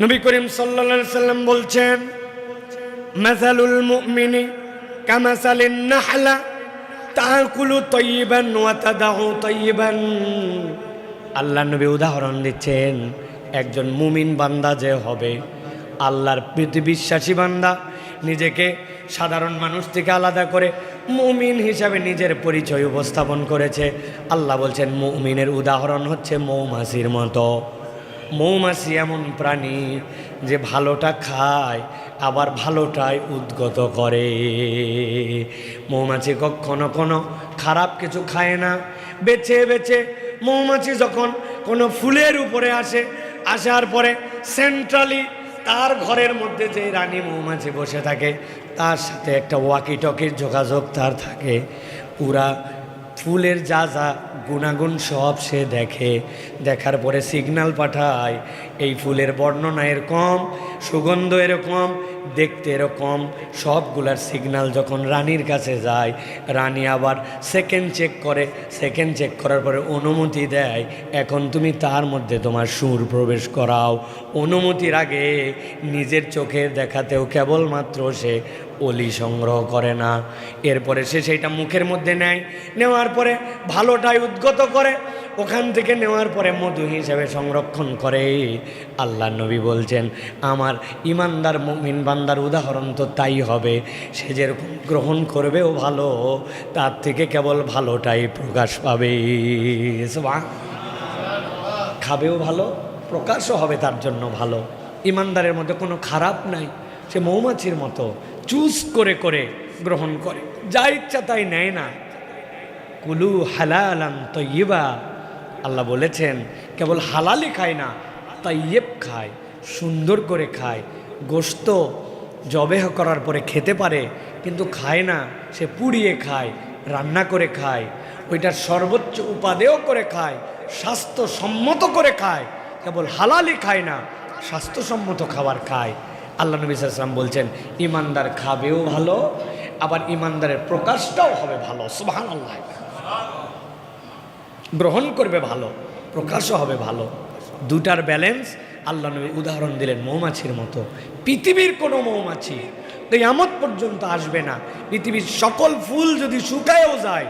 নবী করিম সাল্লা সাল্লাম বলছেন মাসালুল মুমিনি কামাসালিন নাহলা তাকুলু তৈবান ওয়া তাদাউ তৈবান আল্লাহ নবী উদাহরণ দিচ্ছেন, একজন মুমিন বান্দা যে হবে, আল্লাহর প্রতি বিশ্বাসী বান্দা, নিজেকে সাধারণ মানুষ থেকে আলাদা করে মুমিন হিসাবে নিজের পরিচয় উপস্থাপন করেছে। আল্লাহ বলছেন, মুমিনের উদাহরণ হচ্ছে মৌমাছির মতো। মৌমাছি এমন প্রাণী যে ভালোটা খায়, আবার ভালোটাই উদ্গত করে। মৌমাছি কখনো কোনো খারাপ কিছু খায় না। বেছে বেছে মৌমাছি যখন কোনো ফুলের উপরে আসে, আসার পরে সেন্ট্রালি তার ঘরের মধ্যে যে রানী মৌমাছি বসে থাকে, তার সাথে একটা ওয়াকি টকির যোগাযোগ তার থাকে। পুরা ফুলের যা যা গুণাগুণ সব সে দেখে। দেখার পরে সিগনাল পাঠায়, এই ফুলের বর্ণনা এরকম, সুগন্ধ এরকম দেখতে এরকম, সবগুলার সিগন্যাল যখন রানীর কাছে যায়, রানী আবার সেকেন্ড চেক করে সেকেন্ড চেক করার পরে অনুমতি দেয়, এখন তুমি তার মধ্যে তোমার সুর প্রবেশ করাও। অনুমতির আগে নিজের চোখের দেখাতেও কেবলমাত্র সে অলি সংগ্রহ করে না। এরপরে সে সেইটা মুখের মধ্যে নেয়, নেওয়ার পরে ভালোটাই উদ্গত করে ওখান থেকে নেওয়ার পরে মধু হিসেবে সংরক্ষণ করে। আল্লাহ নবী বলছেন, আমার ইমানদার মুমিন বান্দার উদাহরণ তো তাই হবে। সে যেরকম গ্রহণ করবেও ভালো, তার থেকে কেবল ভালোটাই প্রকাশ পাবে। খাবেও ভালো, প্রকাশও হবে তার জন্য ভালো। ইমানদারের মধ্যে কোনো খারাপ নাই। সে মৌমাছির মতো চুজ করে করে গ্রহণ করে। যা ইচ্ছা তাই নেয় না। কুলু হালালান তৈবা আল্লাহ বলেছেন, কেবল হালালি খায় না তাইয়েব খায়, সুন্দর করে খায়। গোস্ত জবেহ করার পরে খেতে পারে, কিন্তু খায় না, সে পুড়িয়ে খায়, রান্না করে খায়। ওইটার সর্বোচ্চ উপাদেয় করে খায়, স্বাস্থ্যসম্মত করে খায়। কেবল হালালি খায় না, স্বাস্থ্যসম্মত খাবার খায়। আল্লাহ নবী সাল্লাম বলছেন ইমানদার খাবেও ভালো, আবার ইমানদারের প্রকাশটাও হবে ভালো। সুবাহান আল্লাহ গ্রহণ করবে ভালো, প্রকাশও হবে ভালো। দুটার ব্যালেন্স আল্লাহ নবী উদাহরণ দিলেন মৌমাছির মতো। পৃথিবীর কোনো মৌমাছি আমত পর্যন্ত আসবে না। পৃথিবীর সকল ফুল যদি শুকায়ও যায়,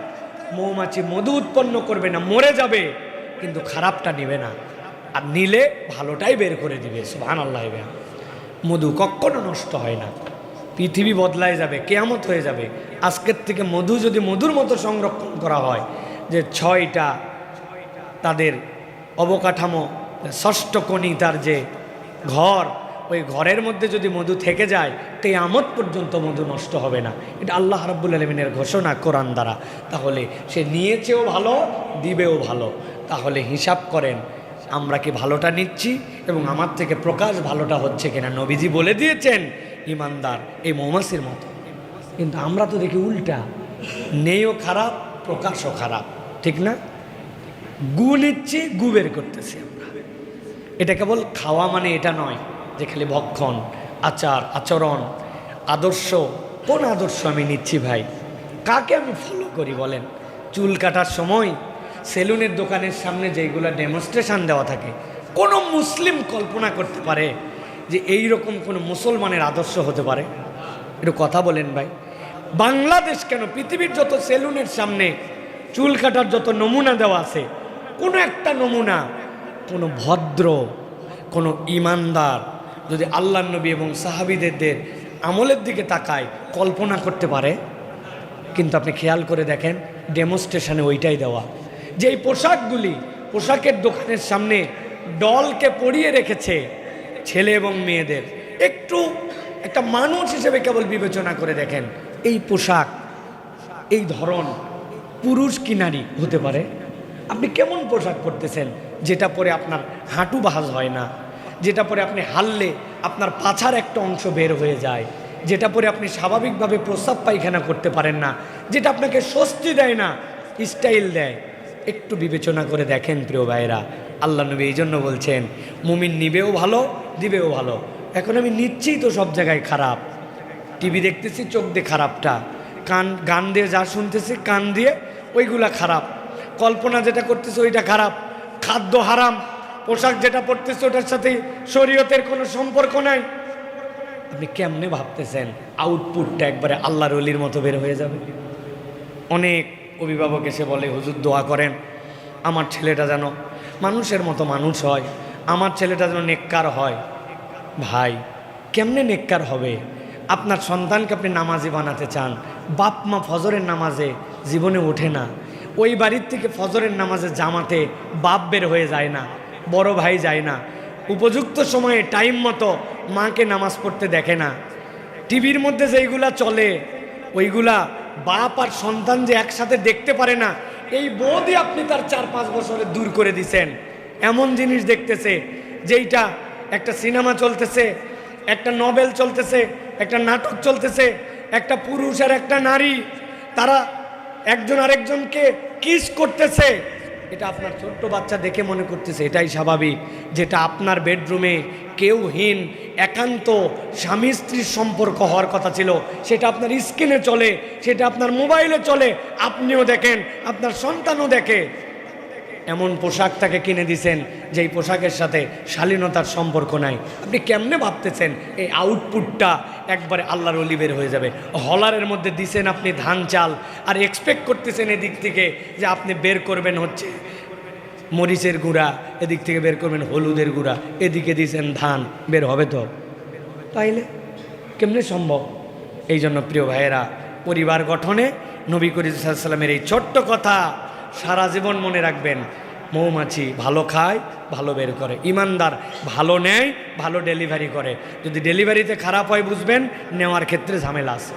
মৌমাছি মধু উৎপন্ন করবে না, মরে যাবে, কিন্তু খারাপটা নেবে না। আর নিলে ভালোটাই বের করে দিবে সুহান আল্লাহ মধু কখনো নষ্ট হয় না। পৃথিবী বদলায় যাবে, কেয়ামত হয়ে যাবে। আজকের থেকে মধু যদি মধুর মতো সংরক্ষণ করা হয়, যে ছয়টা তাদের অবকাঠামো, ষষ্ঠ কোণী তার যে ঘর, ওই ঘরের মধ্যে যদি মধু থেকে যায়, কেয়ামত পর্যন্ত মধু নষ্ট হবে না। এটা আল্লাহ রাব্বুল আলমিনের ঘোষণা কোরআন দ্বারা। তাহলে সে নিয়েছেও ভালো, দিবেও ভালো। তাহলে হিসাব করেন, আমরা কি ভালোটা নিচ্ছি এবং আমার থেকে প্রকাশ ভালোটা হচ্ছে কিনা? নবীজি বলে দিয়েছেন, ইমানদার, এই মৌমাছির মতো। কিন্তু আমরা তো দেখি উল্টা নেইও খারাপ, প্রকাশও খারাপ। ঠিক না? গু নিচ্ছি গু বের করতেছি আমরা। এটা কেবল খাওয়া মানে এটা নয়, যে খালি ভক্ষণ, আচার, আচরণ, আদর্শ, কোন আদর্শ আমি নিচ্ছি ভাই? কাকে আমি ফলো করি বলেন? চুল কাটার সময় সেলুনের দোকানের সামনে যেইগুলো ডেমনস্ট্রেশন দেওয়া থাকে, কোনো মুসলিম কল্পনা করতে পারে যে এই রকম কোনো মুসলমানের আদর্শ হতে পারে? একটু কথা বলেন ভাই। বাংলাদেশ কেন পৃথিবীর যত সেলুনের সামনে চুল কাটার যত নমুনা দেওয়া আছে কোনো একটা নমুনা, কোনো ভদ্র, কোনো ইমানদার যদি আল্লাহ নবী এবং সাহাবিদের আমলের দিকে তাকায়, কল্পনা করতে পারে। কিন্তু আপনি খেয়াল করে দেখেন ডেমনস্ট্রেশনে ওইটাই দেওয়া। যে এই পোশাকগুলি পোশাকের দোকানের সামনে ডলকে পরিয়ে রেখেছে ছেলে এবং মেয়েদের, একটু একটা মানুষ হিসেবে কেবল বিবেচনা করে দেখেন, এই পোশাক, এই ধরন পুরুষ কি নারী হতে পারে? আপনি কেমন পোশাক পরতেছেন? যেটা পরে আপনার হাঁটু বাহাজ হয় না। যেটা পরে আপনি হারলে আপনার পাছার একটা অংশ বের হয়ে যায়। যেটা পরে আপনি স্বাভাবিকভাবে প্রস্রাব পায়খানা করতে পারেন না। যেটা আপনাকে স্বস্তি দেয় না, স্টাইল দেয়। একটু বিবেচনা করে দেখেন প্রিয় ভাইরা আল্লাহ নবী এই জন্য বলছেন, মুমিন নিবেও ভালো, দিবেও ভালো। এখন আমি নিচ্ছি তো সব জায়গায় খারাপ। টিভি দেখতেছি, চোখ দিয়ে খারাপটা। কান, গান দিয়ে যা শুনতেছি, কান দিয়ে ওইগুলা খারাপ। কল্পনা যেটা করতেছে ওইটা খারাপ। খাদ্য হারাম, পোশাক যেটা পরতেছে ওটার সাথে শরীয়তের কোনো সম্পর্ক নাই। আপনি কেমনে ভাবতেছেন আউটপুটটা একবারে আল্লাহর অলির মতো বের হয়ে যাবে? অনেক অভিভাবক এসে বলে, হুজুর, দোয়া করেন, আমার ছেলেটা যেন মানুষের মতো মানুষ হয়, আমার ছেলেটা যেন নেককার হয়। ভাই, কেমনে নেককার হবে? আপনার সন্তানকে আপনি নামাজি বানাতে চান বাপ মা ফজরের নামাজে জীবনে ওঠে না। ওই বাড়ির থেকে ফজরের নামাজে জামাতে বাপ বের হয়ে যায় না, বড় ভাই যায় না। উপযুক্ত সময়ে টাইম মতো মাকে নামাজ পড়তে দেখে না। টিভির মধ্যে যেইগুলা চলে, ওইগুলা বাপ আর সন্তান যে একসাথে দেখতে পারে না, এই বোধই আপনি তার চার পাঁচ বছরে দূর করে দিছেন। এমন জিনিস দেখতেছে, যেইটা একটা সিনেমা চলতেছে, একটা নভেল চলতেছে, একটা নাটক চলতেছে, একটা পুরুষ আর একটা নারী, তারা একজন আরেকজনকে কিস করতেছে। এটা আপনার ছোট্ট বাচ্চা দেখে মনে করতেছে, এটাই স্বাভাবিক যেটা আপনার বেডরুমে কেউহীন, একান্ত স্বামী স্ত্রীর সম্পর্ক হওয়ার কথা ছিল। সেটা আপনার স্ক্রিনে চলে, সেটা আপনার মোবাইলে চলে। আপনিও দেখেন, আপনার সন্তানও দেখে। এমন পোশাক তাকে কিনে দিছেন যেই পোশাকের সাথে শালীনতার সম্পর্ক নাই। আপনি কেমনে ভাবতেছেন এই আউটপুটটা একবারে আল্লাহর অলি বের হয়ে যাবে? হলারের মধ্যে দিছেন আপনি ধান চাল আর এক্সপেক্ট করতেছেন এদিক থেকে যে আপনি বের করবেন হচ্ছে মরিচের গুঁড়া, এদিক থেকে বের করবেন হলুদের গুঁড়া, এদিকে দিছেন ধান, বের হবে তো? তাইলে কেমনে সম্ভব? এই জন্য প্রিয় ভাইয়েরা, পরিবার গঠনে নবী করিম সাল্লামের এই ছোট্ট কথা সারা জীবন মনে রাখবেন, মৌমাছি ভালো খায়, ভালো বের করে। ইমানদার ভালো নেয়, ভালো ডেলিভারি করে। যদি ডেলিভারিতে খারাপ হয় বুঝবেন, নেওয়ার ক্ষেত্রে ঝামেলা আছে।